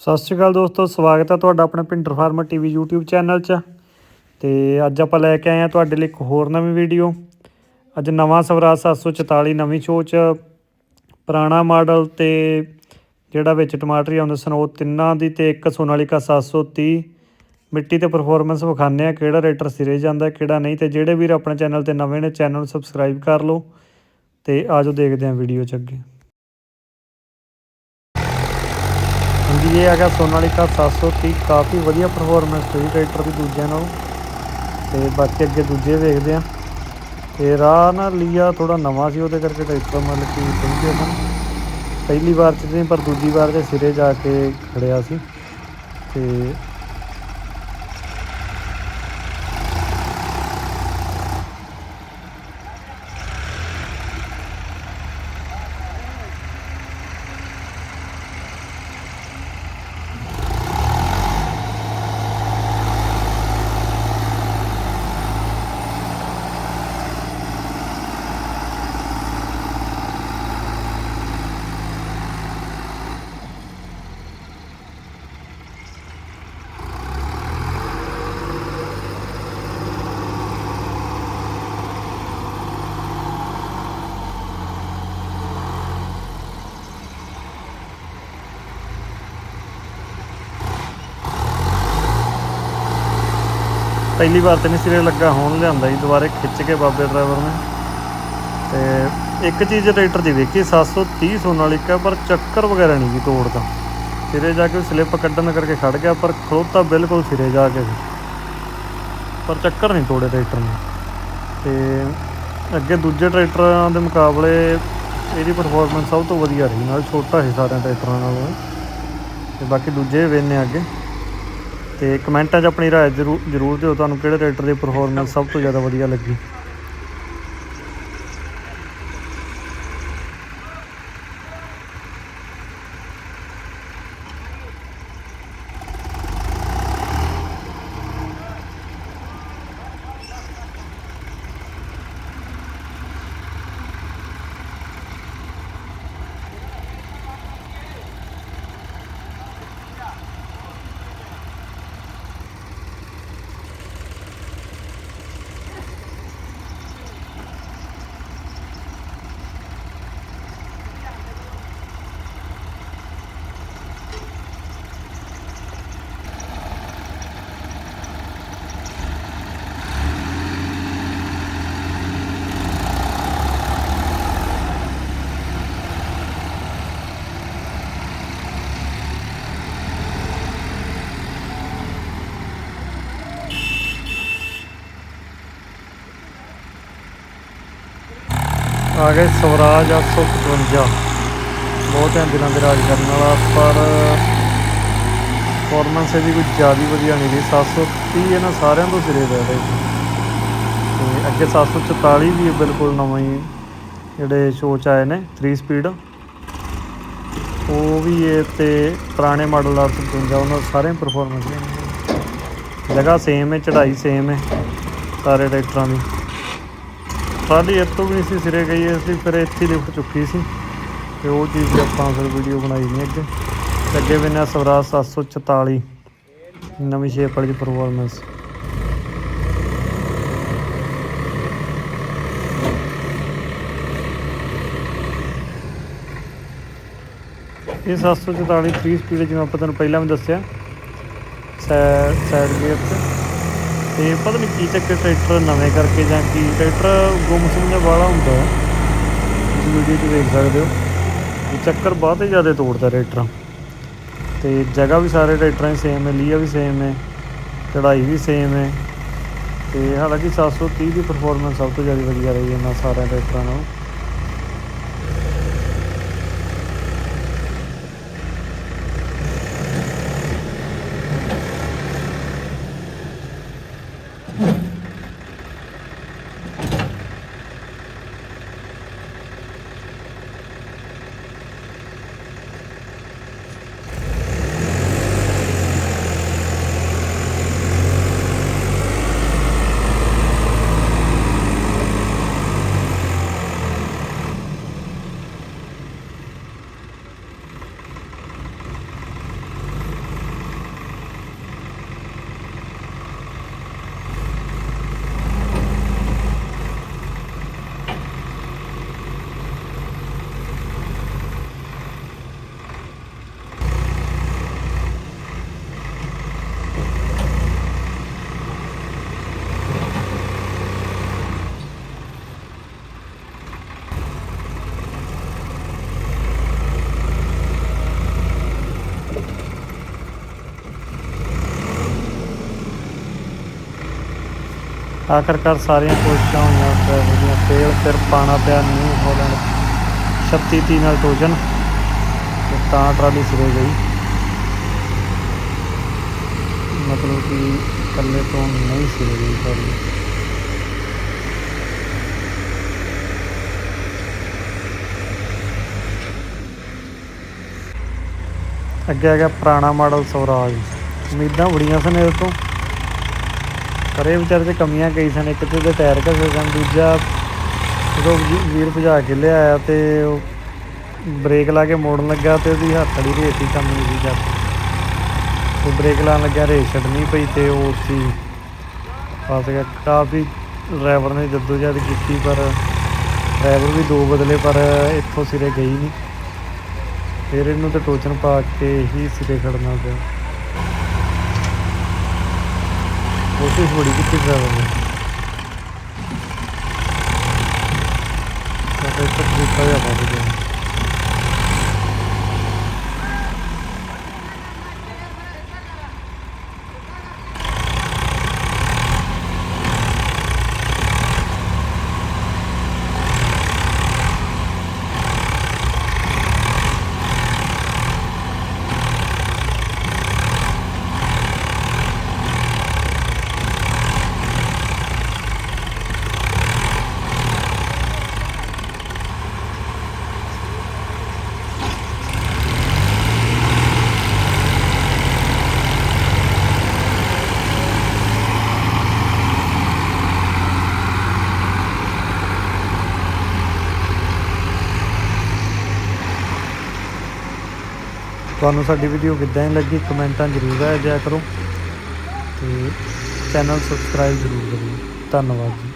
ਸਤਿ ਸ਼੍ਰੀ ਅਕਾਲ ਦੋਸਤੋ, ਸਵਾਗਤ ਹੈ ਤੁਹਾਡਾ ਆਪਣੇ Pinder farmer TV YouTube channel 'ਚ। ਤੇ ਅੱਜ ਆਪਾਂ ਲੈ ਕੇ ਆਏ ਹਾਂ ਤੁਹਾਡੇ ਲਈ ਇੱਕ ਹੋਰ ਨਵੀਂ ਵੀਡੀਓ ਅੱਜ ਨਵਾਂ ਸਵਰਾਜ 744 ਨਵੀਂ ਸੋਚ ਪੁਰਾਣਾ ਮਾਡਲ ਤੇ ਜਿਹੜਾ ਵਿੱਚ ਟਮਾਟਰ ਆਉਂਦੇ ਸਨ, ਉਹ ਤਿੰਨਾਂ ਦੀ ਤੇ ਇੱਕ ਸੋਨਾਲੀਕਾ 730 ਮਿੱਟੀ ਤੇ ਪਰਫਾਰਮੈਂਸ ਵਿਖਾਉਂਦੇ ਆ ਕਿਹੜਾ ਰੇਟਰ ਸਿਰੇ ਜਾਂਦਾ, ਕਿਹੜਾ ਨਹੀਂ। ਤੇ ਜਿਹੜੇ ਵੀਰ ਆਪਣੇ ਚੈਨਲ ਤੇ ਨਵੇਂ ਨੇ ਚੈਨਲ ਨੂੰ ਸਬਸਕ੍ਰਾਈਬ ਕਰ ਲਓ। ਤੇ ਆਜੋ ਦੇਖਦੇ ਹਾਂ ਵੀਡੀਓ 'ਚ ਅੱਗੇ। ਇਹ ਹੈਗਾ ਸੋਨਾਲੀਕਾ 730 ਕਾਫੀ ਵਧੀਆ ਪਰਫਾਰਮੈਂਸ ਹੋਈ ਟਰੈਕਟਰ ਦੀ ਦੂਜਿਆਂ ਨਾਲੋਂ। ਤੇ ਬਾਕੀ ਅੱਗੇ ਦੂਜੇ ਵੇਖਦੇ ਆ ਤੇ ਰਾਹ ਨਾ ਲੀਆ ਥੋੜਾ ਨਵਾਂ ਸੀ, ਉਹਦੇ ਕਰਕੇ ਟਰੈਕਟਰ ਮਤਲਬ ਕਿ ਪਹੁੰਚੇ ਸਨ। ਪਹਿਲੀ ਵਾਰ ਚ ਨਹੀਂ, ਪਰ ਦੂਜੀ ਵਾਰ ਤੇ ਸਿਰੇ ਜਾ ਕੇ ਖੜਿਆ ਸੀ। ਤੇ ਪਹਿਲੀ ਵਾਰ ਤੇ ਨਹੀਂ ਸਿਰੇ ਲੱਗਾ, ਹੋਣ ਲਿਆਂਦਾ ਜੀ, ਦੁਬਾਰੇ ਖਿੱਚ ਕੇ ਬਾਬੇ ਡਰਾਈਵਰ ਨੇ। ਤੇ ਇੱਕ ਚੀਜ਼ ਟਰੈਕਟਰ ਦੀ ਵੇਖੀ 730 ਸੋਨਾਲੀਕਾ, ਪਰ ਚੱਕਰ ਵਗੈਰਾ ਨਹੀਂ ਜੀ ਤੋੜਦਾ। ਸਿਰੇ ਜਾ ਕੇ ਸਲਿੱਪ ਕੱਢਣ ਕਰਕੇ ਖੜ ਗਿਆ, ਪਰ ਖਲੋਤਾ ਬਿਲਕੁਲ ਸਿਰੇ ਜਾ ਕੇ ਪਰ ਚੱਕਰ ਨਹੀਂ ਤੋੜੇ ਟਰੈਕਟਰ ਨੇ। ਤੇ ਅੱਗੇ ਦੂਜੇ ਟਰੈਕਟਰਾਂ ਦੇ ਮੁਕਾਬਲੇ ਇਹਦੀ ਪਰਫਾਰਮੈਂਸ ਸਭ ਤੋਂ ਵਧੀਆ ਰਹੀ, ਨਾਲ ਛੋਟਾ ਸੀ ਸਾਰਿਆਂ ਟਰੈਕਟਰਾਂ ਨਾਲੋਂ। ਇਹ। ਤੇ ਬਾਕੀ ਦੂਜੇ ਵੇਨੇ ਅੱਗੇ। ਤੇ ਕਮੈਂਟਾਂ 'ਚ ਆਪਣੀ رائے ਜ਼ਰੂਰ ਜ਼ਰੂਰ ਦਿਓ ਤੁਹਾਨੂੰ ਕਿਹੜੇ ਟਰੈਕਟਰ ਦੀ ਪਰਫਾਰਮੈਂਸ ਸਭ ਤੋਂ ਜ਼ਿਆਦਾ ਵਧੀਆ ਲੱਗੀ ਆ ਗਏ ਸਵਰਾਜ 855 ਬਹੁਤਿਆਂ ਦਿਨਾਂ ਦੇ ਰਾਜ ਕਰਨ ਵਾਲਾ, ਪਰ ਪਰਫਾਰਮੈਂਸ ਇਹਦੀ ਕੋਈ ਜ਼ਿਆਦਾ ਵਧੀਆ ਨਹੀਂ ਰਹੀ। 730 ਇਹਨਾਂ ਸਾਰਿਆਂ ਤੋਂ ਸਿਰੇ ਰਹਿ ਰਹੇ ਤੇ ਅੱਗੇ 744 ਵੀ ਬਿਲਕੁਲ ਨਵਾਂ ਹੀ ਜਿਹੜੇ ਸ਼ੋਅ 'ਚ ਆਏ ਨੇ 3 ਸਪੀਡ ਉਹ ਵੀ ਇਹ ਤੇ ਪੁਰਾਣੇ ਮਾਡਲ 855 ਉਹਨਾਂ ਦੀ ਸਾਰੇ ਪਰਫਾਰਮੈਂਸ ਜਗ੍ਹਾ ਸੇਮ ਹੈ, ਚੜ੍ਹਾਈ ਸੇਮ ਹੈ, ਸਾਰੇ ਟਰੈਕਟਰਾਂ ਦੀ। ਸਾਡੀ ਇੱਥੋਂ ਵੀ ਨਹੀਂ ਸੀ, ਸਿਰੇ ਗਈ ਅਸੀਂ ਫਿਰ ਇੱਥੇ ਲਿਫਟ ਚੁੱਕੀ ਸੀ। ਤੇ ਉਹ ਚੀਜ਼ ਦੀ ਆਪਾਂ ਫਿਰ ਵੀਡੀਓ ਬਣਾਈ ਨਹੀਂ ਅੱਗੇ। ਤੇ ਅੱਗੇ ਵੀ ਨਾ ਸਵਰਾਜ 744 ਨਵੀਂ ਸ਼ੇਪ ਵਾਲੀ ਪਰਫਾਰਮੈਂਸ ਇਹ 744 3 ਸਪੀਡ ਜਿਵੇਂ ਆਪਾਂ ਤੁਹਾਨੂੰ ਪਹਿਲਾਂ ਵੀ ਦੱਸਿਆ ਸਾਈਡ ਸਾਈਡ ਗੇਅਰ ਤੇ। ਤੇ ਪਤਾ ਨਹੀਂ ਕੀ ਚੱਕਰ ਟਰੈਕਟਰ ਨਵੇਂ ਕਰਕੇ ਜਾਂ ਕੀ? ਟਰੈਕਟਰ ਗੁੰਮਸੁੰਮ ਜਿਹਾ ਵਾਲਾ ਹੁੰਦਾ ਹੈ। ਤੁਸੀਂ ਵੀਡੀਓ 'ਚ ਵੇਖ ਸਕਦੇ ਹੋ। ਇਹ ਚੱਕਰ ਬਹੁਤ ਹੀ ਜ਼ਿਆਦਾ ਤੋੜਦਾ ਟਰੈਕਟਰ। ਤੇ ਜਗ੍ਹਾ ਵੀ ਸਾਰੇ ਟਰੈਕਟਰਾਂ ਦੀ ਸੇਮ ਹੈ ਲੀਆ ਵੀ ਸੇਮ ਹੈ ਚੜਾਈ ਵੀ ਸੇਮ ਹੈ। ਤੇ ਹਾਲਾਂਕਿ 730 ਦੀ ਪਰਫਾਰਮੈਂਸ ਸਭ ਤੋਂ ਜ਼ਿਆਦਾ ਵਧੀਆ ਰਹੀ ਹੈ ਨਾ ਸਾਰਿਆਂ ਟਰੈਕਟਰਾਂ ਨਾਲੋਂ। ਆਖਰਕਾਰ ਸਾਰੀਆਂ ਕੋਸ਼ਿਸ਼ਾਂ ਹੋਈਆਂ ਡਰਾਈਵਰ ਦੀਆਂ ਫੇਲ ਫਿਰ ਪਾਣਾ ਪਿਆ ਨਿਊ ਹਾਲੈਂਡ 36 ਤੀਹ ਨਾਲ ਟੋਜਨ ਤਾਂ ਟਰਾਲੀ ਸਿਰੇ ਗਈ। ਮਤਲਬ ਕਿ ਇਕੱਲੇ ਤੋਂ ਨਹੀਂ ਸਿਰੇ ਗਈ ਟਰਾਲੀ। ਅੱਗੇ ਆ ਗਿਆ ਪੁਰਾਣਾ ਮਾਡਲ ਸਵਰਾਜ। ਉਮੀਦਾਂ ਬੜੀਆਂ ਸਨ ਇਹਦੇ ਤੋਂ। ਪਰ ਇਹ ਵਿਚਾਰੇ ਤੇ ਕਮੀਆਂ ਕਈ ਸਨ, ਇੱਕ ਤੇ ਉਹਦੇ ਟਾਇਰ ਘਸੇ ਸਨ, ਦੂਜਾ ਜਦੋਂ ਵੀ- ਵੀਰ ਭਜਾ ਕੇ ਲਿਆਇਆ ਤੇ ਉਹ ਬ੍ਰੇਕ ਲਾ ਕੇ ਮੋੜਨ ਲੱਗਾ ਤੇ ਉਹਦੀ ਹੱਥ ਵਾਲੀ ਰੇਸ ਹੀ ਕੰਮ ਨਹੀਂ ਸੀ ਕਰਦੀ। ਉਹ ਬ੍ਰੇਕ ਲਾਉਣ ਲੱਗਿਆ ਰੇਸ ਛੱਡਣੀ ਪਈ ਤੇ ਉਹ ਉੱਥੇ ਫਸ ਗਿਆ। ਕਾਫੀ ਡਰਾਈਵਰ ਨੇ ਜਦੋਜਹਿਦ ਕੀਤੀ ਪਰ ਡਰਾਈਵਰ ਵੀ ਦੋ ਬਦਲੇ ਪਰ ਇੱਥੋਂ ਸਿਰੇ ਗਈ ਨਹੀਂ। ਫਿਰ ਇਹਨੂੰ ਤੇ ਟੋਚਨ ਪਾ ਕੇ ਹੀ ਸਿਰੇ ਖੜਨਾ ਪਿਆ। ਕੋਸ਼ਿਸ਼ ਬੜੀ ਕੀਤੀ ਡਰਾਈਵਰ ਨੇ ਤਾਂ ਇੱਕ ਤਰੀਕਾ ਜਿਹਾ ਫਸ ਗਿਆ ਤੁਹਾਨੂੰ ਸਾਡੀ ਵੀਡੀਓ ਕਿੱਦਾਂ ਦੀ ਲੱਗੀ, ਕਮੈਂਟਾਂ ਜ਼ਰੂਰ ਰਾਇਆ ਜਾਇਆ ਕਰੋ ਤੇ ਚੈਨਲ ਸਬਸਕ੍ਰਾਈਬ ਜ਼ਰੂਰ ਕਰਿਓ। ਧੰਨਵਾਦ ਜੀ।